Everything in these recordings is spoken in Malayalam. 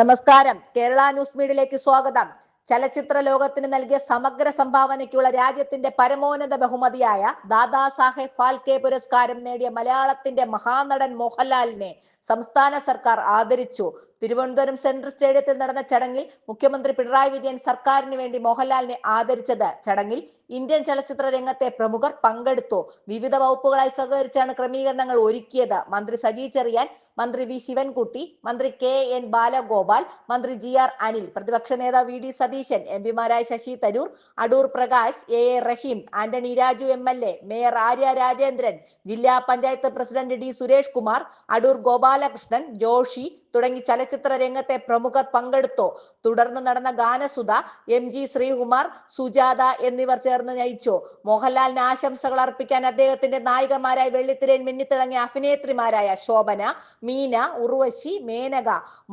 നമസ്കാരം. കേരള ന്യൂസ് മീഡിയയിലേക്ക് സ്വാഗതം. ചലച്ചിത്ര ലോകത്തിന് നൽകിയ സമഗ്ര സംഭാവനയ്ക്കുള്ള രാജ്യത്തിന്റെ പരമോന്നത ബഹുമതിയായ ദാദാ സാഹേബ് ഫാൽക്കെ പുരസ്കാരം നേടിയ മലയാളത്തിന്റെ മഹാനടൻ മോഹൻലാലിനെ സംസ്ഥാന സർക്കാർ ആദരിച്ചു. തിരുവനന്തപുരം സെൻട്രൽ സ്റ്റേഡിയത്തിൽ നടന്ന ചടങ്ങിൽ മുഖ്യമന്ത്രി പിണറായി വിജയൻ സർക്കാരിന് വേണ്ടി മോഹൻലാലിനെ ആദരിച്ചത് ചടങ്ങിൽ ഇന്ത്യൻ ചലച്ചിത്ര രംഗത്തെ പ്രമുഖർ പങ്കെടുത്തു. വിവിധ വകുപ്പുകളായി സഹകരിച്ചാണ് ക്രമീകരണങ്ങൾ ഒരുക്കിയത്. മന്ത്രി സജി ചെറിയാൻ മന്ത്രി വി ശിവൻകുട്ടി മന്ത്രി കെ എൻ ബാലഗോപാൽ മന്ത്രി ജി ആർ അനിൽ പ്രതിപക്ഷ നേതാവ് V D Satheesan M പിമാരായ Shashi Tharoor Adoor Prakash A A Rahim Antony Raju M L A mayor Arya Rajendran ജില്ലാ പഞ്ചായത്ത് പ്രസിഡന്റ് ഡി സുരേഷ് കുമാർ അടൂർ ഗോപാലകൃഷ്ണൻ ജോഷി തുടങ്ങി ചലച്ചിത്ര രംഗത്തെ പ്രമുഖർ പങ്കെടുത്തു. തുടർന്ന് നടന്ന ഗാനസുധ എം ജി ശ്രീകുമാർ സുജാത എന്നിവർ ചേർന്ന് നയിച്ചു. മോഹൻലാലിന് ആശംസകൾ അർപ്പിക്കാൻ അദ്ദേഹത്തിന്റെ നായികമാരായ വെള്ളിത്തിരയിൽ മിന്നിത്തിളങ്ങിയ അഭിനേത്രിമാരായ ശോഭന മീന ഉർവശി മേനക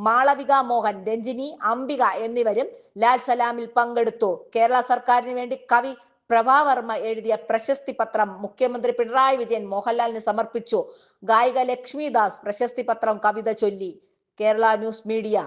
മാളവിക മോഹൻ രഞ്ജിനി അംബിക എന്നിവരും ലാൽ കലാമിൽ പങ്കെടുത്തു. കേരള സർക്കാരിന് വേണ്ടി കവി പ്രഭാവർമ്മ എഴുതിയ പ്രശസ്തി പത്രം മുഖ്യമന്ത്രി പിണറായി വിജയൻ മോഹൻലാലിന് സമർപ്പിച്ചു. ഗായിക ലക്ഷ്മിദാസ് പ്രശസ്തി പത്രം കവിത ചൊല്ലി. Kerala news media.